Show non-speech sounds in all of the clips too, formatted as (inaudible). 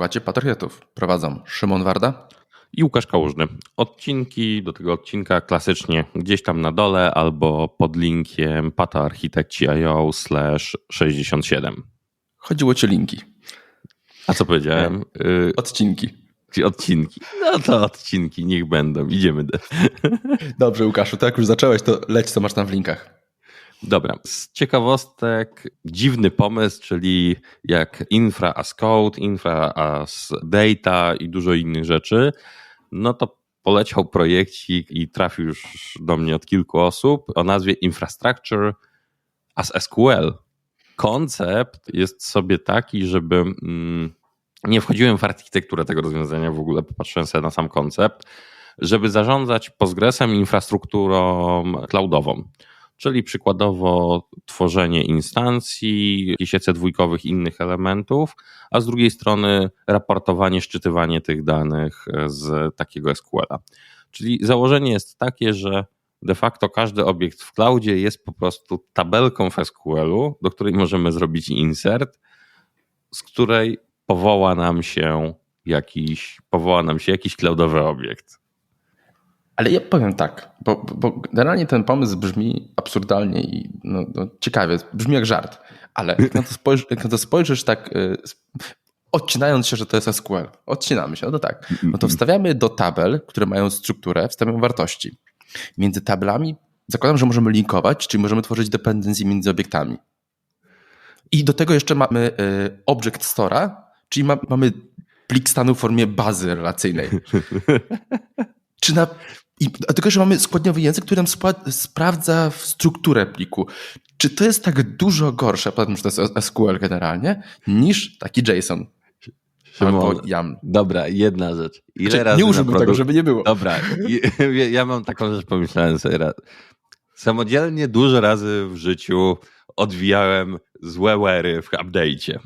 Słuchajcie Patriotów. Prowadzą Szymon Warda i Łukasz Kałużny. Odcinki do tego odcinka klasycznie gdzieś tam na dole albo pod linkiem pataarchitekci.io slash 67. Chodziło ci o linki. A co powiedziałem? Y, odcinki. Odcinki. No to odcinki, niech będą. Idziemy. Dobrze, Łukaszu, tak jak już zacząłeś, to leć, co masz tam w linkach. Dobra, z ciekawostek dziwny pomysł, czyli jak infra as code, infra as data i dużo innych rzeczy, no to poleciał projekcik i trafił już do mnie od kilku osób o nazwie Infrastructure as SQL. Koncept jest sobie taki, żeby mm, nie wchodziłem w architekturę tego rozwiązania w ogóle, popatrzyłem sobie na sam koncept, żeby zarządzać Postgresem infrastrukturą cloudową czyli przykładowo tworzenie instancji, jakichś EC2 innych elementów, a z drugiej strony raportowanie, szczytywanie tych danych z takiego SQL-a. Czyli założenie jest takie, że de facto każdy obiekt w cloudzie jest po prostu tabelką w SQL-u, do której możemy zrobić insert, z której powoła nam się jakiś, powoła nam się jakiś cloudowy obiekt. Ale ja powiem tak, bo, bo generalnie ten pomysł brzmi absurdalnie i no, no ciekawie, brzmi jak żart, ale jak na to, spojrzy, jak na to spojrzysz tak, y, odcinając się, że to jest SQL, odcinamy się, no to tak, no to wstawiamy do tabel, które mają strukturę, wstawiamy wartości. Między tabelami zakładam, że możemy linkować, czyli możemy tworzyć dependencje między obiektami. I do tego jeszcze mamy y, object store'a, czyli ma, mamy plik stanu w formie bazy relacyjnej. (laughs) Czy na i tylko, że mamy składniowy język, który nam sprawdza strukturę pliku. Czy to jest tak dużo gorsze, poza tym, że to jest SQL generalnie, niż taki JSON? Albo. Dobra, jedna rzecz. Ile znaczy, razy nie użyłbym tego, żeby nie było. Dobra, ja mam taką rzecz, pomyślałem sobie raz. Samodzielnie dużo razy w życiu odwijałem złe wery w update'cie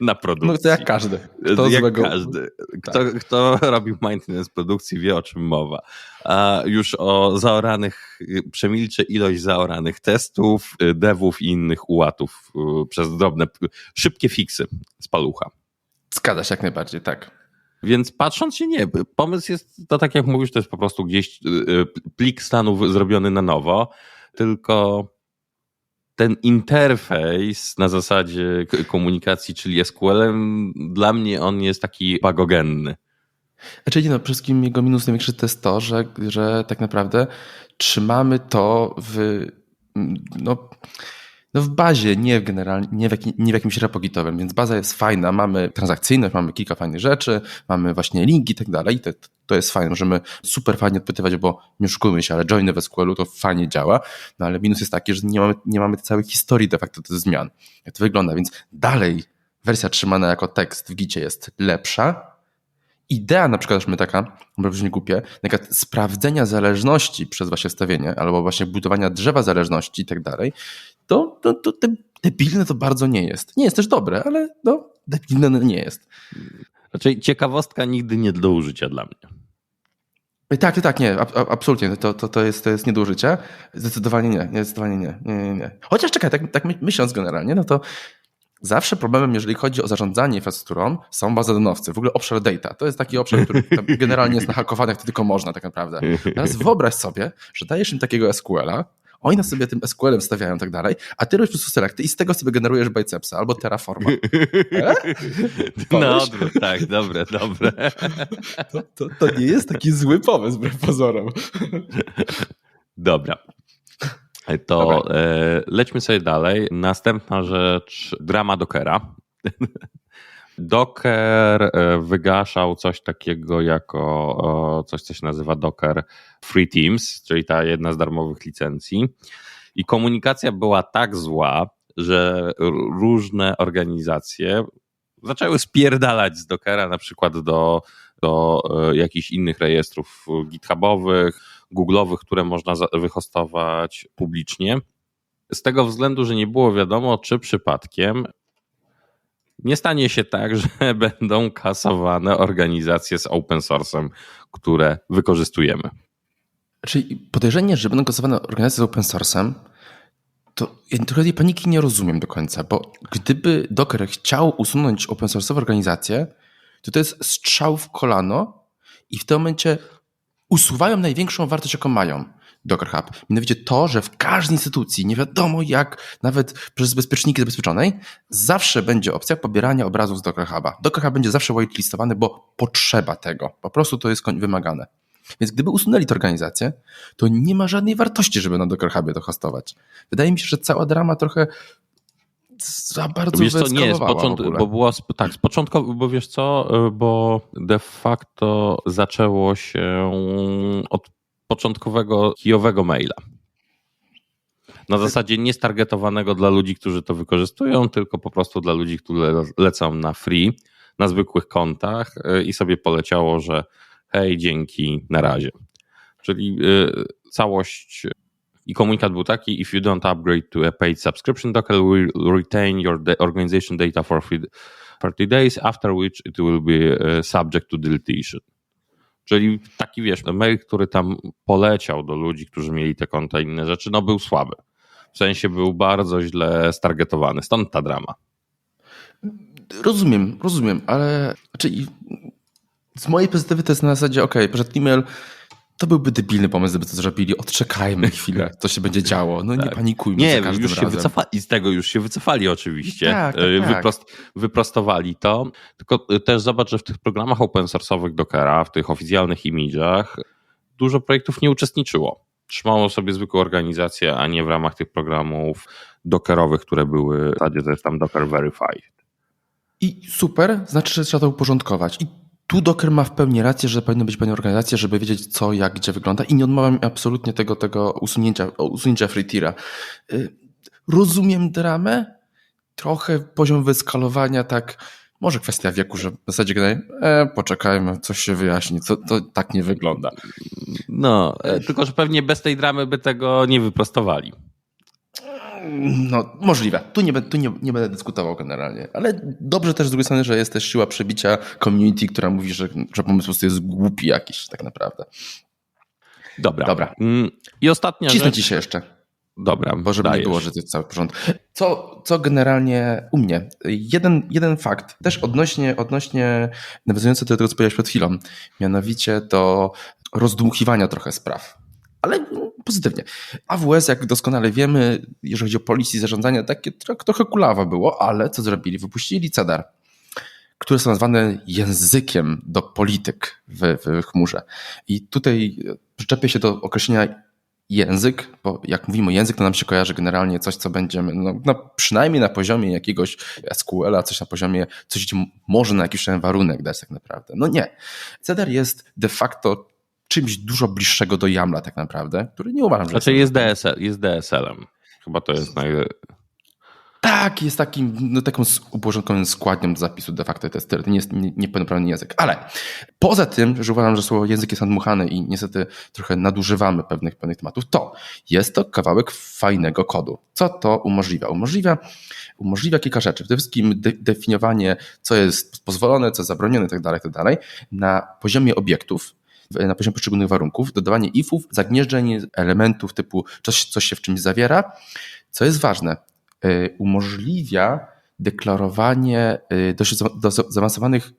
na produkcji. No to jak każdy. Kto jak złego... każdy. Kto, tak. kto robił maintenance produkcji wie o czym mowa. A już o zaoranych, przemilczę ilość zaoranych testów, devów i innych ułatów y, przez drobne, szybkie fiksy z palucha. Zgadza się jak najbardziej, tak. Więc patrząc się nie, pomysł jest, to tak jak mówisz, to jest po prostu gdzieś y, y, plik stanów zrobiony na nowo, tylko ten interfejs na zasadzie komunikacji, czyli SQL-em, dla mnie on jest taki pagogenny. Znaczy nie no, przede wszystkim jego minus największy to jest to, że, że tak naprawdę trzymamy to w no, no w bazie, nie w, generalnie, nie, w jakim, nie w jakimś repo gitowym, więc baza jest fajna, mamy transakcyjność, mamy kilka fajnych rzeczy, mamy właśnie linki i tak dalej, to, to jest fajne, możemy super fajnie odpytywać, bo nie oszukujmy się, ale joiny w SQL-u to fajnie działa, no ale minus jest taki, że nie mamy, nie mamy całej historii de facto tych zmian, jak to wygląda, więc dalej wersja trzymana jako tekst w gicie jest lepsza, idea na przykład, my taka, może brzmi głupie, taka sprawdzenia zależności przez właśnie wstawienie, albo właśnie budowania drzewa zależności i tak dalej, to, to, to debilne to bardzo nie jest. Nie jest też dobre, ale no, debilne nie jest. Raczej ciekawostka nigdy nie do użycia dla mnie. Tak, tak, nie, absolutnie, to, to, to, jest, to jest nie do użycia. Zdecydowanie nie, nie zdecydowanie nie, nie, nie, nie. Chociaż czekaj, tak, tak myśląc generalnie, no to Zawsze problemem, jeżeli chodzi o zarządzanie infrastrukturą, są bazodonowcy, w ogóle obszar data. To jest taki obszar, który generalnie jest nahakowany, jak tylko można tak naprawdę. Teraz wyobraź sobie, że dajesz im takiego SQL-a, oni na sobie tym SQL-em stawiają i tak dalej, a ty robisz po prostu selecty i z tego sobie generujesz Bicepsa albo Terraforma. (laughs) E? No, tak, dobre, dobre. (laughs) To, to, to nie jest taki zły pomysł, wbrew pozorom. (laughs) Dobra, to e, lećmy sobie dalej. Następna rzecz, drama Dockera. Docker e, wygaszał coś takiego jako coś, co się nazywa Docker Free Teams, czyli ta jedna z darmowych licencji. I komunikacja była tak zła, że różne organizacje zaczęły spierdalać z Dockera na przykład do, do e, jakichś innych rejestrów GitHubowych, Google'owych, które można wyhostować publicznie. Z tego względu, że nie było wiadomo, czy przypadkiem nie stanie się tak, że (laughs) będą kasowane organizacje z open source'em, które wykorzystujemy. Czyli podejrzenie, że będą kasowane organizacje z open source'em to ja trochę tej paniki nie rozumiem do końca, bo gdyby Docker chciał usunąć open source'owe organizacje, to to jest strzał w kolano i w tym momencie usuwają największą wartość, jaką mają Docker Hub. Mianowicie to, że w każdej instytucji, nie wiadomo jak, nawet przez bezpieczniki zabezpieczonej, zawsze będzie opcja pobierania obrazów z Docker Huba. Docker Hub będzie zawsze whitelistowany, bo potrzeba tego. Po prostu to jest wymagane. Więc gdyby usunęli tę organizację, to nie ma żadnej wartości, żeby na Docker Hubie to hostować. Wydaje mi się, że cała drama trochę za bardzo wiesz co, nie, z bo było, sp- tak, z początku, bo wiesz co, y, bo de facto zaczęło się od początkowego kijowego maila. Na zasadzie nie stargetowanego dla ludzi, którzy to wykorzystują, tylko po prostu dla ludzi, którzy lecą na free, na zwykłych kontach y, i sobie poleciało, że hej, dzięki, na razie. Czyli y, całość i komunikat był taki: If you don't upgrade to a paid subscription, Docker will retain your organization data for free 30 days, after which it will be subject to deletion. Czyli taki wiesz, mail, który tam poleciał do ludzi, którzy mieli te konta i inne rzeczy, no był słaby. W sensie był bardzo źle stargetowany. Stąd ta drama. Rozumiem, rozumiem, ale czyli z mojej perspektywy to jest na zasadzie, ok, przed email to byłby debilny pomysł, gdyby to zrobili. Odczekajmy (laughs) chwilę, co się będzie działo. No nie panikujmy Tak. Nie, za każdym już się razem. wycofali, z tego już się wycofali oczywiście. Tak, tak, E, tak. Wyprost, wyprostowali to. Tylko e, też zobacz, że w tych programach open source'owych Dockera, w tych oficjalnych imidżach, dużo projektów nie uczestniczyło. Trzymało sobie zwykłą organizację, a nie w ramach tych programów dockerowych, które były w zasadzie to jest tam Docker Verified. I super, znaczy, że trzeba to uporządkować. I tu Docker ma w pełni rację, że powinny być pewne organizacje, żeby wiedzieć co, jak, gdzie wygląda i nie odmawiam absolutnie tego, tego usunięcia, usunięcia free tira. Y, Rozumiem dramę, trochę poziom wyskalowania, tak, może kwestia wieku, że w zasadzie generalnie, e, poczekajmy, coś się wyjaśni, co, to tak nie wygląda. No, e, tylko że pewnie bez tej dramy by tego nie wyprostowali. No, możliwe. Tu, nie, tu nie, nie będę dyskutował generalnie. Ale dobrze też z drugiej strony, że jest też siła przebicia community, która mówi, że, że pomysł po prostu jest głupi jakiś tak naprawdę. Dobra. Dobra. Mm, I ostatnia Cisnę rzecz. ci się jeszcze, Dobra, bo żeby dajesz. nie było, że to jest cały porządek. Co, co generalnie u mnie? Jeden, jeden fakt, też odnośnie, odnośnie nawiązujący do tego, co powiedziałeś przed chwilą, mianowicie do rozdmuchiwania trochę spraw. Ale pozytywnie. AWS, jak doskonale wiemy, jeżeli chodzi o policji zarządzania, takie tro- trochę kulawa było, ale co zrobili? Wypuścili CEDAR, które są nazwane językiem do polityk w, w chmurze. I tutaj przyczepię się do określenia język, bo jak mówimy język, to nam się kojarzy generalnie coś, co będziemy, no, no przynajmniej na poziomie jakiegoś SQL-a, coś na poziomie, coś może na jakiś warunek dać tak naprawdę. No nie. CEDAR jest de facto czymś dużo bliższego do YAMLa tak naprawdę, który nie uważam, że Znaczy jest, DSL, jest DSL-em. Chyba to jest naj... Tak, jest takim, no, taką uporządkowanym składnią do zapisu de facto to jest, to nie jest nie- niepełnoprawny język. Ale poza tym, że uważam, że słowo język jest nadmuchane i niestety trochę nadużywamy pewnych, pewnych tematów, to jest to kawałek fajnego kodu. Co to umożliwia? Umożliwia, umożliwia kilka rzeczy. Przede wszystkim de- definiowanie, co jest pozwolone, co jest zabronione itd., itd. na poziomie obiektów, na poziomie poszczególnych warunków, dodawanie ifów, zagnieżdżeń elementów typu coś, coś się w czymś zawiera. Co jest ważne, y, umożliwia deklarowanie y, dość za- do- zaawansowanych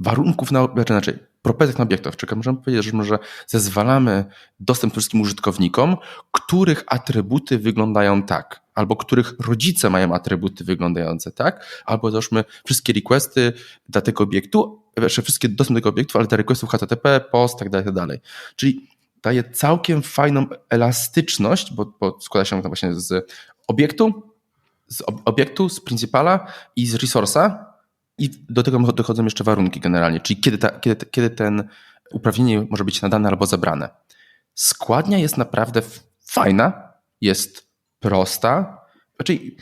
warunków na, znaczy, propetek na obiektów. Czyli możemy powiedzieć, że zezwalamy dostęp wszystkim użytkownikom, których atrybuty wyglądają tak, albo których rodzice mają atrybuty wyglądające tak, albo załóżmy wszystkie requesty dla tego obiektu, znaczy wszystkie dostęp do tego obiektu, ale dla requestów HTTP, POST, tak dalej, tak dalej. Czyli daje całkiem fajną elastyczność, bo, bo składa się właśnie z obiektu, z ob- obiektu, z principala i z resource'a i do tego dochodzą jeszcze warunki generalnie, czyli kiedy, ta, kiedy, kiedy ten uprawnienie może być nadane albo zabrane. Składnia jest naprawdę fajna, jest prosta, czyli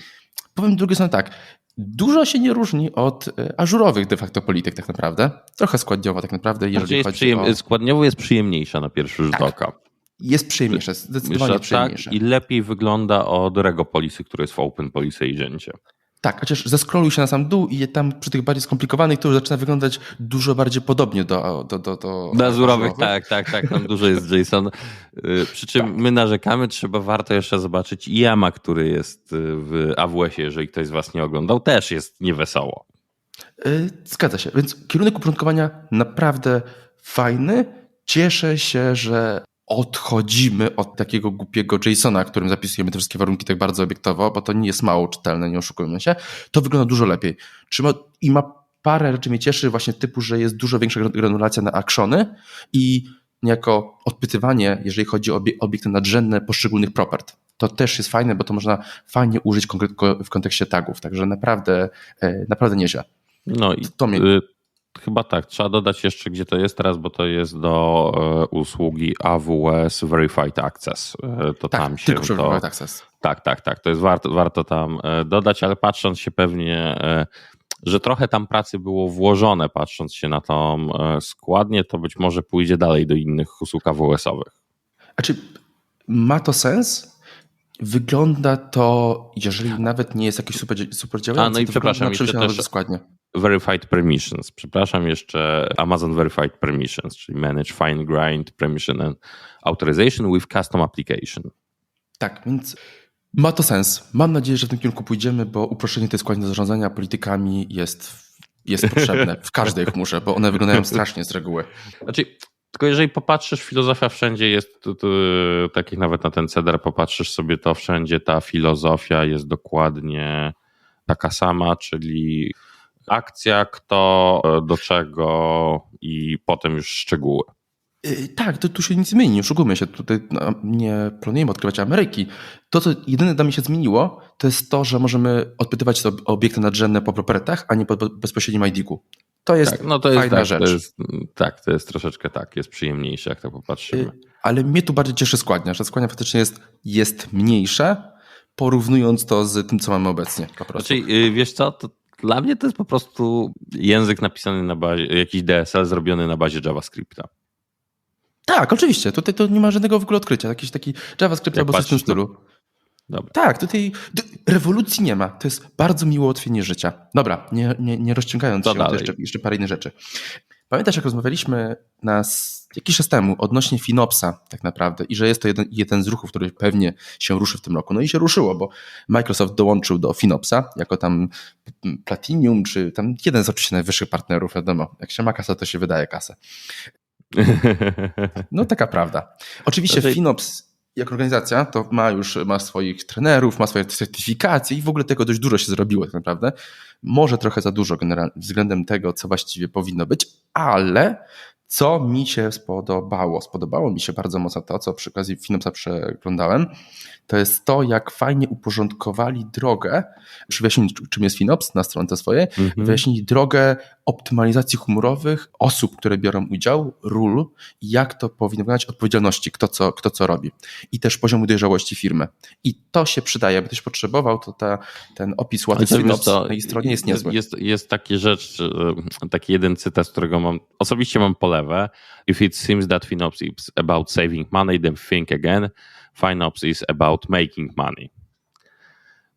powiem z drugiej strony tak, dużo się nie różni od e, ażurowych de facto polityk tak naprawdę, trochę składniowa tak naprawdę, Znaczy jeżeli jest chodzi przyjem... o... Składniowo jest przyjemniejsza na pierwszy rzut Tak. oka. Jest przyjemniejsze, zdecydowanie Że tak, przyjemniejsze. I lepiej wygląda od Rego Policy, który jest w Open Policy Agencie. Tak, chociaż zeskroluj się na sam dół i tam przy tych bardziej skomplikowanych to już zaczyna wyglądać dużo bardziej podobnie do... do, do, do do azurowych, tak, tak, tak, tam dużo jest JSON. Y, przy czym tak. my narzekamy, trzeba warto jeszcze zobaczyć Yama, który jest y, w AWS-ie, jeżeli ktoś z was nie oglądał, też jest niewesoło. Y, zgadza się, więc kierunek uporządkowania naprawdę fajny. Cieszę się, że odchodzimy od takiego głupiego JSONa, którym zapisujemy te wszystkie warunki tak bardzo obiektowo, bo to nie jest mało czytelne, nie oszukujmy się, to wygląda dużo lepiej. Trzyma, I ma parę rzeczy mnie cieszy, właśnie typu, że jest dużo większa granulacja na actiony i niejako odpytywanie, jeżeli chodzi o obiekty nadrzędne poszczególnych propert. To też jest fajne, bo to można fajnie użyć w kontekście tagów, także naprawdę, e, naprawdę nieźle. No i to mnie... Chyba tak. Trzeba dodać jeszcze, gdzie to jest teraz, bo to jest do e, usługi AWS Verified Access. E, to tak, tam się tylko to, Verified Access. Tak, tak, tak. To jest warto, warto tam e, dodać, ale patrząc się pewnie, że trochę tam pracy było włożone, patrząc się na tą składnię, to być może pójdzie dalej do innych usług AWS-owych. Znaczy, ma to sens? Wygląda to, jeżeli nawet nie jest jakiś super, super działający, A, no i przepraszam, jeszcze też składnie. Verified Permissions. Przepraszam, jeszcze Amazon Verified Permissions, czyli Manage Fine Grind Permission and Authorization with Custom Application. Tak, więc ma to sens. Mam nadzieję, że w tym kierunku pójdziemy, bo uproszczenie tej składni do zarządzania politykami jest, jest potrzebne w każdej chmurze, bo one wyglądają strasznie z reguły. Znaczy, tylko jeżeli popatrzysz, filozofia wszędzie jest, to, jak nawet na ten ceder popatrzysz sobie, to wszędzie ta filozofia jest dokładnie taka sama, czyli akcja, kto, e, do czego i potem już szczegóły. Y, tak, to tu się nic zmieni, nie oszukujmy się, tutaj no, nie planujemy odkrywać Ameryki. To, co jedyne dla mnie się zmieniło, to jest to, że możemy odpytywać o obiekty nadrzędne po propertach, a nie po bezpośrednim ID-ku. To jest tak, no to jest, fajna tak, rzecz. To jest, tak, to jest troszeczkę tak, jest przyjemniejsze, jak to popatrzymy. Y, ale mnie tu bardziej cieszy składnia, że składnia faktycznie jest, jest mniejsza, porównując to z tym, co mamy obecnie. Po prostu. Znaczy, wiesz co, to dla mnie to jest po prostu język napisany na bazie, jakiś DSL zrobiony na bazie JavaScripta. Tak, oczywiście. Tutaj to nie ma żadnego w ogóle odkrycia. Jakiś taki JavaScript Jak albo coś w tym stylu. Dobra. Tak, tutaj rewolucji nie ma. To jest bardzo miłe ułatwienie życia. Dobra, nie, nie, nie rozciągając to się, to jeszcze, jeszcze parę innych rzeczy. Pamiętasz, jak rozmawialiśmy nas jakiś czas temu odnośnie Finopsa tak naprawdę i że jest to jeden, jeden z ruchów, który pewnie się ruszy w tym roku. No i się ruszyło, bo Microsoft dołączył do Finopsa jako tam Platinum, czy tam jeden z oczywiście najwyższych partnerów, wiadomo. Jak się ma kasę, to się wydaje kasę. (laughs) No taka prawda. Oczywiście znaczy... Finops jako organizacja to ma już ma swoich trenerów, ma swoje certyfikacje i w ogóle tego dość dużo się zrobiło tak naprawdę. Może trochę za dużo względem tego, co właściwie powinno być, ale co mi się spodobało? Spodobało mi się bardzo mocno to, co przy okazji Finopsa przeglądałem, to jest to, jak fajnie uporządkowali drogę, przy wyjaśnieniu, czym jest Finops na stronce swojej, mm -hmm. wyjaśnili drogę optymalizacji chmurowych osób, które biorą udział, ról i jak to powinno wyglądać odpowiedzialności, kto co, kto co robi. I też poziomu dojrzałości firmy. I to się przydaje. Jakby ktoś potrzebował, to ta, ten opis łatwy na jej stronie jest niezły. Jest, jest taki rzecz, e, taki jeden cytat, z którego mam, osobiście mam polewę. If it seems that Finops is about saving money, then think again. FinOps is about making money.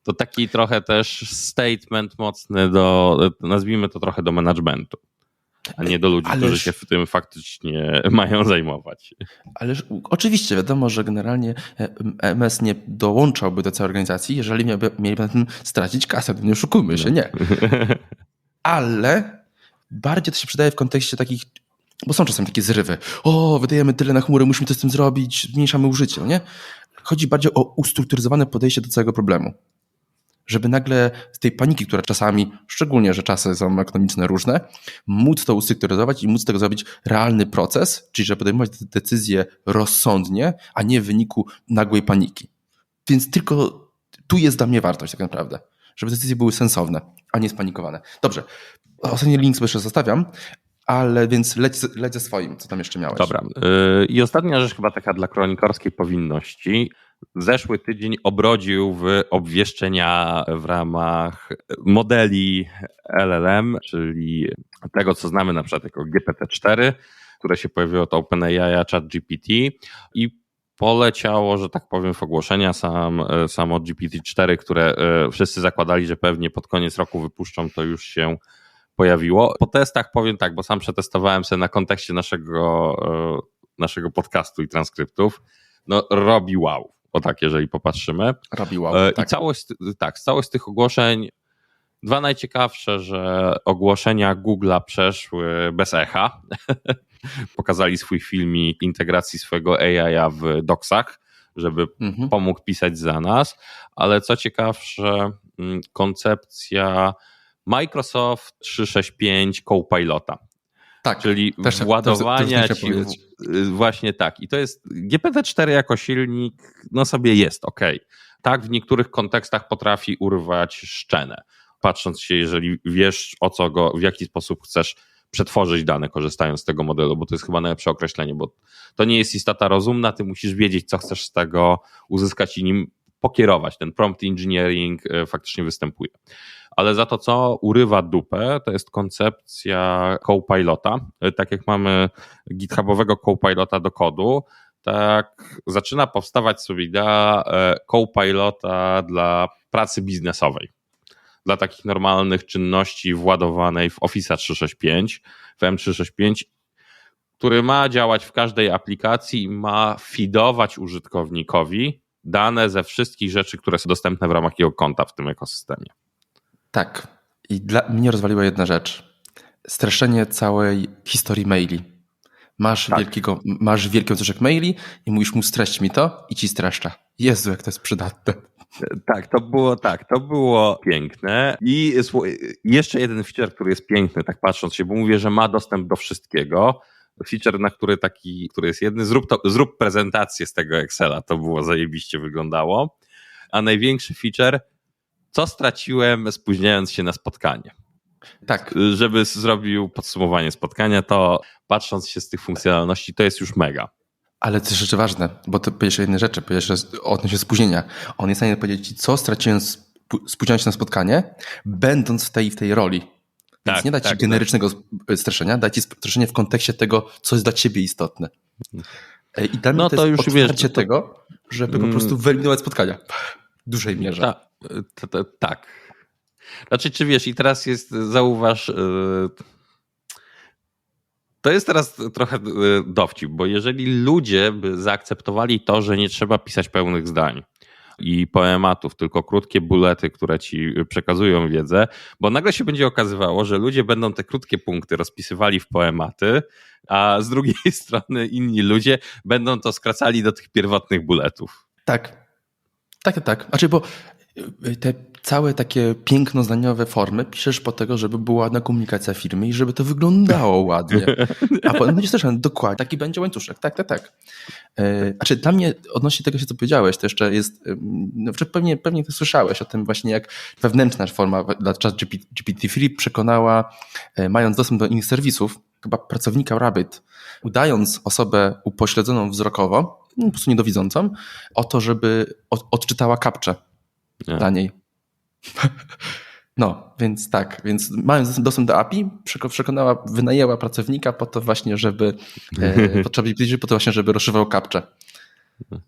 To taki trochę też statement mocny do, nazwijmy to trochę do managementu, a nie do ludzi, Ależ... którzy się w tym faktycznie (laughs) mają zajmować. Ależ oczywiście wiadomo, że generalnie MS nie dołączałby do całej organizacji, jeżeli miałby, mieliby na tym stracić kasę. No nie oszukujmy się, nie. (laughs) Ale bardziej to się przydaje w kontekście takich bo są czasem takie zrywy. O, wydajemy tyle na chmurę, musimy coś z tym zrobić, zmniejszamy użycie, no nie? Chodzi bardziej o ustrukturyzowane podejście do całego problemu. Żeby nagle z tej paniki, która czasami, szczególnie, że czasy są ekonomiczne różne, móc to ustrukturyzować i móc z tego zrobić realny proces, czyli żeby podejmować te decyzje rozsądnie, a nie w wyniku nagłej paniki. Więc tylko tu jest dla mnie wartość tak naprawdę, żeby decyzje były sensowne, a nie spanikowane. Dobrze, ostatni link jeszcze zostawiam, ale więc leć, leć ze swoim, co tam jeszcze miałeś. Dobra. Y, I ostatnia rzecz chyba taka dla kronikarskiej powinności. Zeszły tydzień obrodził w obwieszczenia w ramach modeli LLM, czyli tego, co znamy na przykład jako GPT-4, które się pojawiło to OpenAI, ChatGPT i poleciało, że tak powiem, w ogłoszenia sam, samo GPT-4, które wszyscy zakładali, że pewnie pod koniec roku wypuszczą, to już się pojawiło. Po testach powiem tak, bo sam przetestowałem sobie na kontekście naszego, naszego podcastu i transkryptów. No, robi wow. O tak, jeżeli popatrzymy. Robi wow. Tak. I całość, tak, całość tych ogłoszeń Dwa najciekawsze, że ogłoszenia Google'a przeszły bez echa. (laughs) Pokazali swój filmik integracji swojego AI w docsach, żeby mhm. pomógł pisać za nas, ale co ciekawsze, mm, koncepcja Microsoft 365 Copilota. Tak, czyli też, władowania też, też ci, właśnie tak. I to jest GPT-4 jako silnik, no sobie jest ok. Tak, w niektórych kontekstach potrafi urwać szczenę patrząc się, jeżeli wiesz o co go, w jaki sposób chcesz przetworzyć dane, korzystając z tego modelu, bo to jest chyba najlepsze określenie, bo to nie jest istota rozumna, ty musisz wiedzieć, co chcesz z tego uzyskać i nim pokierować. Ten prompt engineering e, faktycznie występuje. Ale za to, co urywa dupę, to jest koncepcja co-pilota. E, tak jak mamy githubowego co-pilota do kodu, tak zaczyna powstawać sobie idea e, co-pilota dla pracy biznesowej dla takich normalnych czynności władowanej w Office 365, w M365, który ma działać w każdej aplikacji i ma feedować użytkownikowi dane ze wszystkich rzeczy, które są dostępne w ramach jego konta w tym ekosystemie. Tak. I dla mnie rozwaliła jedna rzecz. Streszczenie całej historii maili. Masz, tak. wielkiego, masz wielki łańcuszek maili i mówisz mu streść mi to i ci streszcza. Jezu, jak to jest przydatne. Tak, to było tak, to było piękne. I jeszcze jeden feature, który jest piękny, tak patrząc się, bo mówię, że ma dostęp do wszystkiego. Feature, na który taki, który jest jedny, zrób, to, zrób prezentację z tego Excela, to było zajebiście wyglądało. A największy feature, co straciłem spóźniając się na spotkanie. Tak. Żeby zrobił podsumowanie spotkania, to patrząc się z tych funkcjonalności, to jest już mega. Ale to rzeczy ważne, bo to powiedziałeś jednej rzeczy, powiedziałeś odnośnie spóźnienia. On jest w stanie powiedzieć co straciłem spóźniając się na spotkanie, będąc w tej, w tej roli. Więc tak, nie da ci tak, generycznego tak. streszenia, da ci streszenie w kontekście tego, co jest dla ciebie istotne. E, I dla no to, to już wiesz, to... tego, żeby po mm. prostu wyeliminować spotkania w dużej mierze. Ta, to, to, tak. Znaczy, czy wiesz, i teraz jest, zauważ, yy to jest teraz trochę e, dowcip, bo jeżeli ludzie by zaakceptowali to, że nie trzeba pisać pełnych zdań i poematów, tylko krótkie bulety, które ci przekazują wiedzę, bo nagle się będzie okazywało, że ludzie będą te krótkie punkty rozpisywali w poematy, a z drugiej (laughs) strony inni ludzie będą to skracali do tych pierwotnych buletów. Tak. Tak, tak. Znaczy, bo te całe takie piękno-zdaniowe formy piszesz po tego, żeby była ładna komunikacja firmy i żeby to wyglądało (laughs) ładnie. A potem będziesz też dokładnie, taki będzie łańcuszek. Tak, tak, tak. E, znaczy dla mnie odnośnie tego, co powiedziałeś, to jeszcze jest, no, pewnie, pewnie ty słyszałeś o tym właśnie, jak wewnętrzna forma dla chat GPT-3 przekonała, e, mając dostęp do innych serwisów, chyba pracownika Rabbit, udając osobę upośledzoną wzrokowo, no, po prostu niedowidzącą, o to, żeby odczytała kapcze dla niej. (laughs) No, więc tak, więc mając dostęp do API, przekonała, wynajęła pracownika po to właśnie, żeby e, (laughs) po to właśnie, żeby rozszywał kapcze.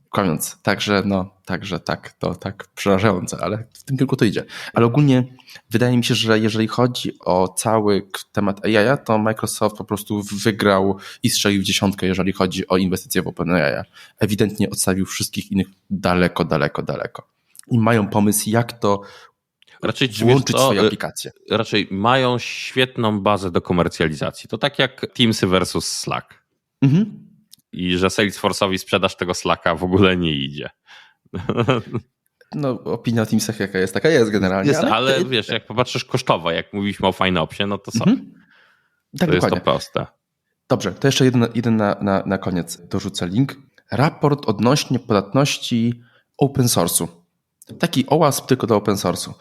Kłamiąc. Także, no, także tak, to tak przerażające, ale w tym kierunku to idzie. Ale ogólnie wydaje mi się, że jeżeli chodzi o cały temat AI, to Microsoft po prostu wygrał i strzelił w dziesiątkę, jeżeli chodzi o inwestycje w OpenAI. Ewidentnie odstawił wszystkich innych daleko, daleko, daleko i mają pomysł, jak to raczej włączyć to, swoje y, aplikacje. Raczej mają świetną bazę do komercjalizacji. To tak jak Teamsy versus Slack. Mhm. I że Salesforce'owi sprzedaż tego Slacka w ogóle nie idzie. No, opinia o Teamsach jaka jest, taka jest generalnie. Jest, ale, ale wiesz, jak popatrzysz kosztowo, jak mówiliśmy o FineOpsie, no to co? Mhm. Tak, to dokładnie. jest to proste. Dobrze, to jeszcze jeden, jeden na, na, na koniec dorzucę link. Raport odnośnie podatności open source'u. Taki OWASP tylko do open source'u.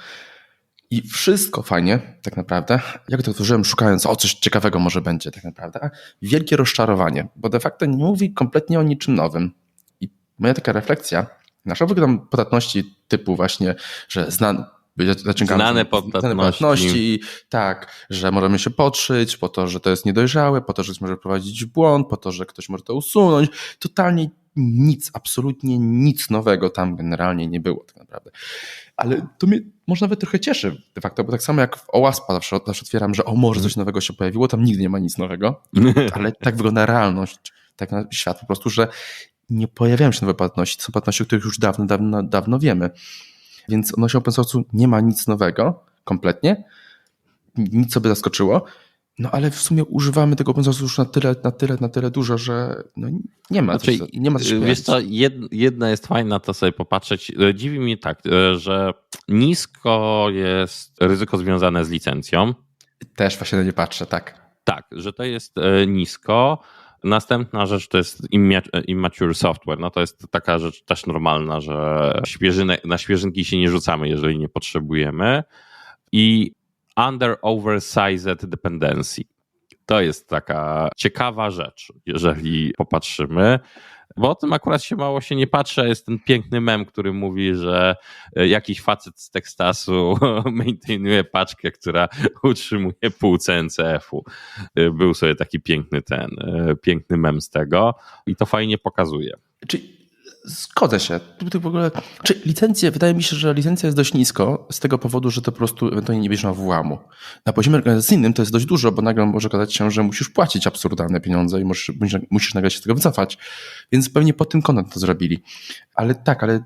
I wszystko fajnie, tak naprawdę. Jak to otworzyłem, szukając, o coś ciekawego może będzie, tak naprawdę. A wielkie rozczarowanie, bo de facto nie mówi kompletnie o niczym nowym. I moja taka refleksja, nasza wygląda podatności typu właśnie, że znan, Znane podatności. Tak, że możemy się podszyć po to, że to jest niedojrzałe, po to, że ktoś może prowadzić w błąd, po to, że ktoś może to usunąć. Totalnie nic, absolutnie nic nowego tam generalnie nie było tak naprawdę. Ale to mnie może nawet trochę cieszy de facto, bo tak samo jak w OWASP zawsze, zawsze otwieram, że o może coś nowego się pojawiło, tam nigdy nie ma nic nowego, (laughs) ale tak wygląda realność, tak na świat po prostu, że nie pojawiają się nowe płatności, to są płatności, o których już dawno, dawno, dawno wiemy. Więc odnośnie open source'u nie ma nic nowego, kompletnie, nic sobie zaskoczyło, no ale w sumie używamy tego open source'u już na tyle, na tyle, na tyle dużo, że no, nie ma Znaczy, co, nie ma co się Wiesz co, jed, jedna jest fajna, to sobie popatrzeć. E, Dziwi mnie tak, e, że nisko jest ryzyko związane z licencją. Też właśnie na nie patrzę, tak. Tak, że to jest e, nisko. Następna rzecz to jest imma- immature software. No to jest taka rzecz też normalna, że świeżyne, na świeżynki się nie rzucamy, jeżeli nie potrzebujemy. I under oversized dependency. To jest taka ciekawa rzecz, jeżeli popatrzymy. Bo o tym akurat się mało się nie patrzy, jest ten piękny mem, który mówi, że e, jakiś facet z Teksasu (laughs) maintainuje paczkę, która utrzymuje pół CNCF-u. E, Był sobie taki piękny ten, e, piękny mem z tego i to fajnie pokazuje. Zgodzę się. Tu w ogóle, czy licencje, wydaje mi się, że licencja jest dość nisko z tego powodu, że to po prostu ewentualnie nie bierze na włamu. Na poziomie organizacyjnym to jest dość dużo, bo nagle może okazać się, że musisz płacić absurdalne pieniądze i musisz, musisz, musisz nagle się z tego wycofać. Więc pewnie pod tym kątem to zrobili. Ale tak, ale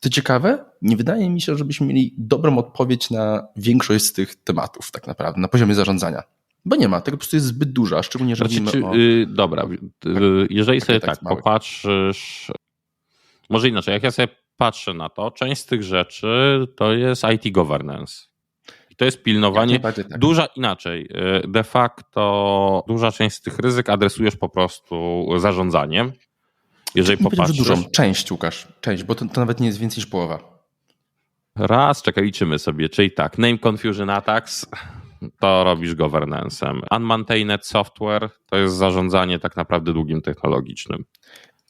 to ciekawe, nie wydaje mi się, żebyśmy mieli dobrą odpowiedź na większość z tych tematów tak naprawdę, na poziomie zarządzania. Bo nie ma, tego po prostu jest zbyt dużo, a szczególnie, że Znaczy, mówimy czy, o... y, dobra, y, jeżeli sobie tak małych. popatrzysz, może inaczej, jak ja sobie patrzę na to, część z tych rzeczy to jest IT governance. I to jest pilnowanie tak. Duża inaczej. y, De facto duża część z tych ryzyk adresujesz po prostu zarządzaniem. Jeżeli Nie popatrzysz. dużą. Część, Łukasz. Część, bo to, to nawet nie jest więcej niż połowa. Raz, czekaj, liczymy sobie. Czyli tak, name confusion attacks to robisz governance'em. Unmaintained software to jest zarządzanie tak naprawdę długim technologicznym.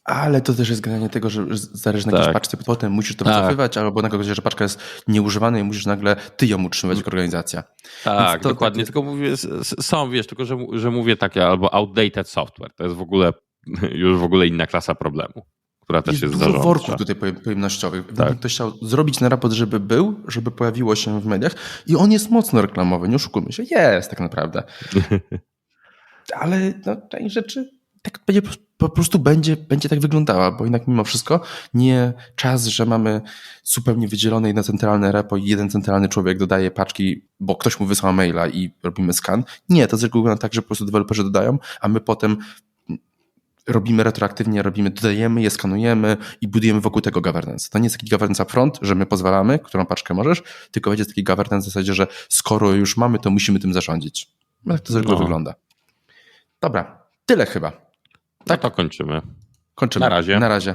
Ale to też jest generalnie tego, że zależy na Tak. jakiejś paczce, potem musisz to Tak. wycofywać, albo na kogoś, że paczka jest nieużywana i musisz nagle ty ją utrzymywać jako organizacja. Tak, to dokładnie. takie- Tylko mówię, są, wiesz, tylko że, że mówię takie albo outdated software. To jest w ogóle (laughs) już w ogóle inna klasa problemu, która też Jest, jest, dużo zarządcza. worków tutaj pojem- pojemnościowych. Tak. ktoś chciał zrobić na raport, żeby był, żeby pojawiło się w mediach i on jest mocno reklamowy, nie oszukujmy się. Jest tak naprawdę. (laughs) Ale no, część rzeczy tak będzie, po prostu będzie, będzie tak wyglądała, bo jednak mimo wszystko nie czas, że mamy zupełnie wydzielone jedno centralne repo i jeden centralny człowiek dodaje paczki, bo ktoś mu wysłał maila i robimy skan. Nie, to z reguły wygląda tak, że po prostu deweloperzy dodają, a my potem robimy retroaktywnie, robimy, dodajemy je, skanujemy i budujemy wokół tego governance. To nie jest taki governance upfront, że my pozwalamy, którą paczkę możesz, tylko będzie taki governance w zasadzie, że skoro już mamy, to musimy tym zarządzić. No, Tak to z reguły No. wygląda. Dobra, tyle chyba. Tak to kończymy. Kończymy. Na razie. Na razie.